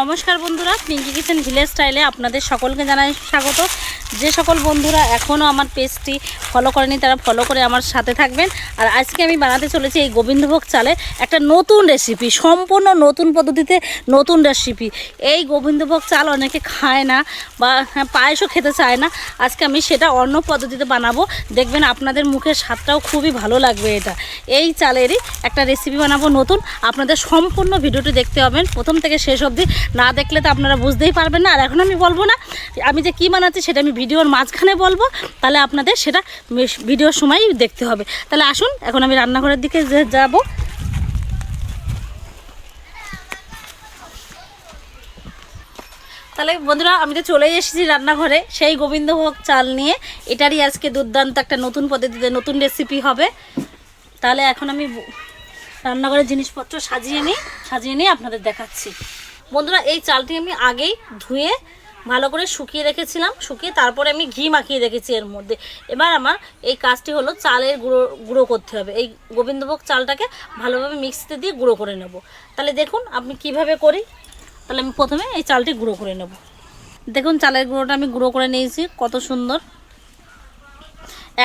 নমস্কার বন্ধুরা Pinki kitchen village স্টাইলে আপনাদের সকলকে জানাই স্বাগত। যে সকল বন্ধুরা এখনও আমার পেজটি ফলো করেনি তারা ফলো করে আমার সাথে থাকবেন। আর আজকে আমি বানাতে চলেছি এই গোবিন্দভোগ চালের একটা নতুন রেসিপি সম্পূর্ণ নতুন পদ্ধতিতে নতুন রেসিপি এই গোবিন্দভোগ চাল অনেকে খায় না বা হ্যাঁ, পায়েসও খেতে চায় না। আজকে আমি সেটা অন্য পদ্ধতিতে বানাবো। দেখবেন আপনাদের মুখের স্বাদটাও খুবই ভালো লাগবে এটা। এই চালেরই একটা রেসিপি বানাবো নতুন। আপনাদের সম্পূর্ণ ভিডিওটি দেখতে হবেন। প্রথম থেকে শেষ অবধি না দেখলে তো আপনারা বুঝতেই পারবেন না। আর এখন আমি বলব না আমি যে কী বানাচ্ছি সেটা আমি ভিডিওর মাঝখানে বলব, তাহলে আপনাদের সেটা ভিডিওর সময় দেখতে হবে। তাহলে আসুন, এখন আমি রান্নাঘরের দিকে যাব। তাহলে বন্ধুরা, আমি তো চলেই এসেছি রান্নাঘরে। সেই গোবিন্দভোগ চাল নিয়ে। এটারই আজকে দুর্দান্ত একটা নতুন পদ্ধতিতে নতুন রেসিপি হবে। তাহলে এখন আমি রান্নাঘরের জিনিসপত্র সাজিয়ে নিই, সাজিয়ে নিয়ে আপনাদের দেখাচ্ছি। বন্ধুরা, এই চালটি আমি আগেই ধুয়ে ভালো করে শুকিয়ে রেখেছিলাম, শুকিয়ে তারপরে আমি ঘি মাখিয়ে রেখেছি এর মধ্যে। এবার আমার এই কাজটি হলো চালের গুঁড়ো গুঁড়ো করতে হবে। এই গোবিন্দভোগ চালটাকে ভালোভাবে মিক্সিতে দিয়ে গুঁড়ো করে নেব। তাহলে দেখুন আপনি কীভাবে করি। তাহলে আমি প্রথমে এই চালটি গুঁড়ো করে নেব। দেখুন চালের গুঁড়োটা আমি গুঁড়ো করে নিয়েছি, কত সুন্দর।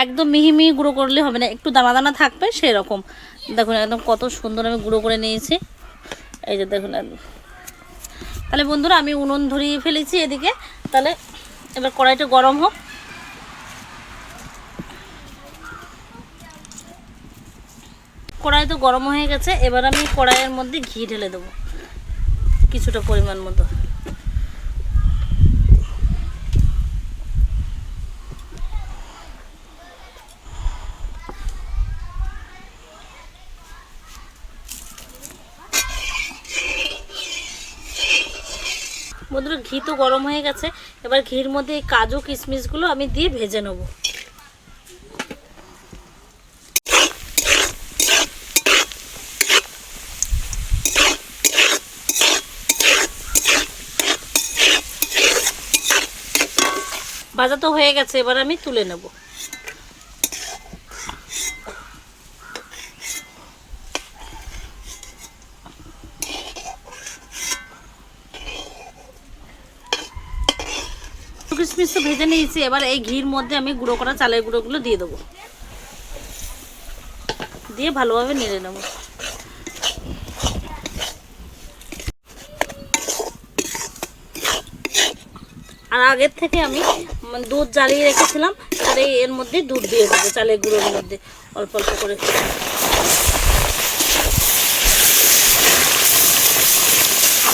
একদম মিহি মিহি গুঁড়ো করলে হবে না, একটু দানা দানা থাকবে সেরকম। দেখুন একদম কত সুন্দর আমি গুঁড়ো করে নিয়েছি। এই যে দেখুন একদম। তাহলে বন্ধুরা, আমি উনুন ধরিয়ে ফেলেছি এদিকে। তাহলে এবার কড়াইটা গরম হোক। কড়াই তো গরম হয়ে গেছে, এবার আমি কড়াইয়ের মধ্যে ঘি ঢেলে দেবো। কিছুটা পরিমাণ মতো। বন্ধুরা, ঘি তো গরম হয়ে গেছে। এবার ঘির মধ্যে এই কাজু কিশমিশগুলো আমি দিয়ে ভেজে নেব। ভাজা তো হয়ে গেছে, এবার আমি তুলে নেব। কিশমিশ তো ভেজে নিয়েছি, এবার এই ঘির মধ্যে আমি গুঁড়ো করা চালের গুঁড়োগুলো দিয়ে দেবো। দিয়ে ভালোভাবে নেড়ে নেব। আর আগের থেকে আমি দুধ জ্বালিয়ে রেখেছিলাম আর এই এর মধ্যে দুধ দিয়ে দেবো চালের গুঁড়োর মধ্যে, অল্প অল্প করে।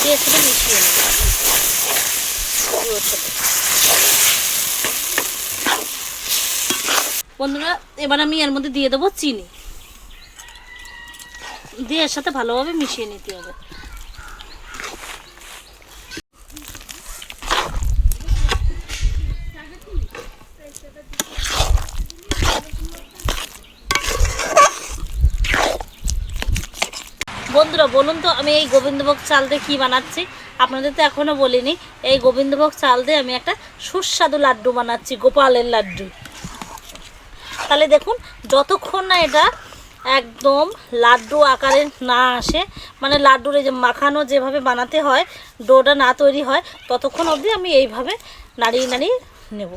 দিয়ে সেটা মিশিয়ে নেব। বন্ধুরা, এবার আমি এর মধ্যে দিয়ে দেবো চিনি। দিয়ে এর সাথে ভালোভাবে মিশিয়ে নিতে হবে। বন্ধুরা, বলুন তো আমি এই গোবিন্দভোগ চাল দিয়ে কী বানাচ্ছি? আপনাদের তো এখনও বলিনি, এই গোবিন্দভোগ চাল দিয়ে আমি একটা সুস্বাদু লাড্ডু বানাচ্ছি, গোপালের লাড্ডু। তাহলে দেখুন, যতক্ষণ না এটা একদম লাড্ডু আকারে না আসে মানে লাড্ডুর এই যে মাখানো যেভাবে বানাতে হয়, ডোটা না তৈরি হয়, ততক্ষণ অবধি আমি এইভাবে নাড়িয়ে নাড়িয়ে নেব।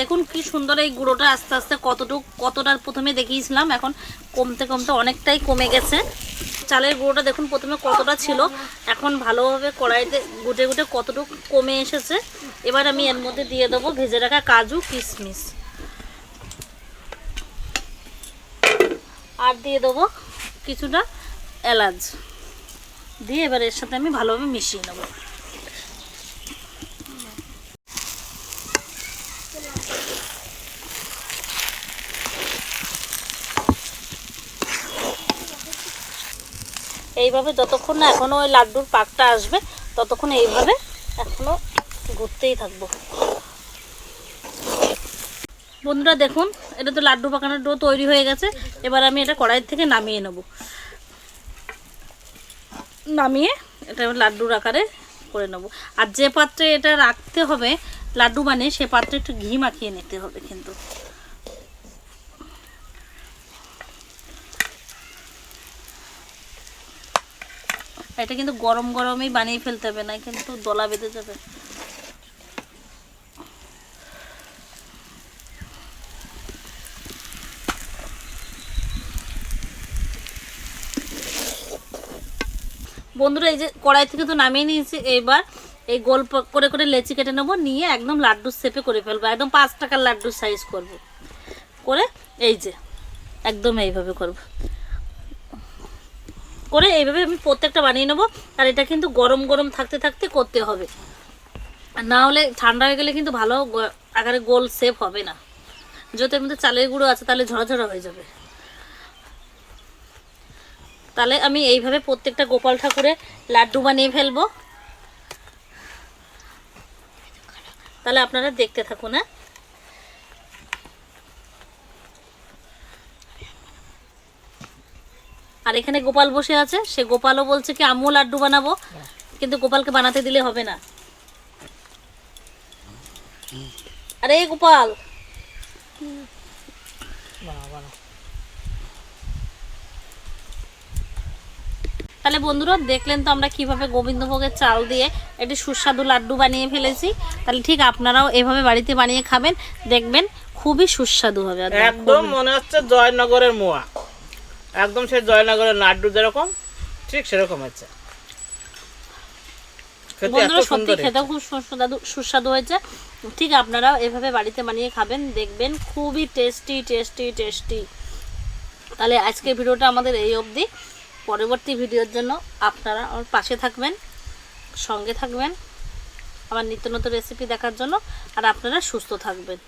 দেখুন কি সুন্দর এই গুঁড়োটা আস্তে আস্তে কতটুকু কতটা প্রথমে দেখিয়েছিলাম, এখন কমতে কমতে অনেকটাই কমে গেছে। চালের গুঁড়োটা দেখুন প্রথমে কতটা ছিল, এখন ভালোভাবে কড়াইতে গুটে গুটে কতটুকু কমে এসেছে। এবার আমি এর মধ্যে দিয়ে দেবো ভেজে রাখা কাজু কিশমিশ। আর দিয়ে দেবো কিছুটা এলাচ। দিয়ে এবার এর সাথে আমি ভালোভাবে মিশিয়ে নেব। এইভাবে যতক্ষণ না এখনও ওই লাড্ডুর পাকটা আসবে, ততক্ষণ এইভাবে এখনও ঘুরতেই থাকব। বন্ধুরা দেখুন, এটা তো লাড্ডু পাকানোর ডো তৈরি হয়ে গেছে, এবার আমি এটা কড়াই থেকে নামিয়ে নেব। নামিয়ে এটা লাড্ডুর আকারে করে নেব। আর যে পাত্রে এটা রাখতে হবে, লাড্ডু বানিয়ে সে পাত্রে একটু ঘি মাখিয়ে নিতে হবে কিন্তু। এটা কিন্তু গরম গরমই বানিয়ে ফেলতে হবে, না কিন্তু দলা বেঁধে যাবে। বন্ধুরা, এই যে কড়াই থেকে তো নামিয়ে নিয়েছি, এবার এই গোল করে করে লেচি কেটে নেব, নিয়ে একদম লাড্ডুর শেপে করে ফেলব, একদম পাঁচ টাকার লাড্ডুর সাইজ করব। করে এই যে, একদম এইভাবে করব। করে এইভাবে আমি প্রত্যেকটা বানিয়ে নেব। আর এটা কিন্তু গরম গরম থাকতে থাকতে করতে হবে। না হলে ঠান্ডা হয়ে গেলে কিন্তু ভালো আকারে গোল শেপ হবে না। যদি মধ্যে চালের গুঁড়ো আছে, তাহলে ঝরা ঝরা হয়ে যাবে। তাহলে আমি এইভাবে প্রত্যেকটা গোপাল ঠাকুরের লাড্ডু বানিয়ে ফেলব। তাহলে আপনারা দেখতে থাকুন হ্যাঁ? আর এখানে গোপাল বসে আছে। সে গোপালও বলছে কি আমিও লাড্ডু বানাবো। কিন্তু গোপালকে বানাতে দিলে হবে না। আরে গোপাল! তাহলে বন্ধুরা, দেখলেন তো আমরা কীভাবে গোবিন্দভোগের চাল দিয়ে একটি সুস্বাদু লাড্ডু বানিয়ে ফেলেছি। তাহলে ঠিক আপনারাও এভাবে বাড়িতে বানিয়ে খাবেন। দেখবেন খুবই সুস্বাদু হবে। একদম মনে হচ্ছে জয়নগরের মোয়া। একদম সেই জয়নগরের লাড্ডু যেরকম ঠিক সেরকম হচ্ছে বন্ধুরা সত্যি সুন্দর খেতে খুব সুস্বাদু সুস্বাদু হয়েছে। ঠিক আপনারাও এভাবে বাড়িতে বানিয়ে খাবেন দেখবেন খুবই টেস্টি টেস্টি টেস্টি তাহলে আজকের ভিডিওটা আমাদের এই অবধি। পরবর্তী ভিডিওর জন্য আপনারা আমার পাশে থাকবেন সঙ্গে থাকবেন আমার নিত্য নতুন রেসিপি দেখার জন্য আর আপনারা সুস্থ থাকবেন।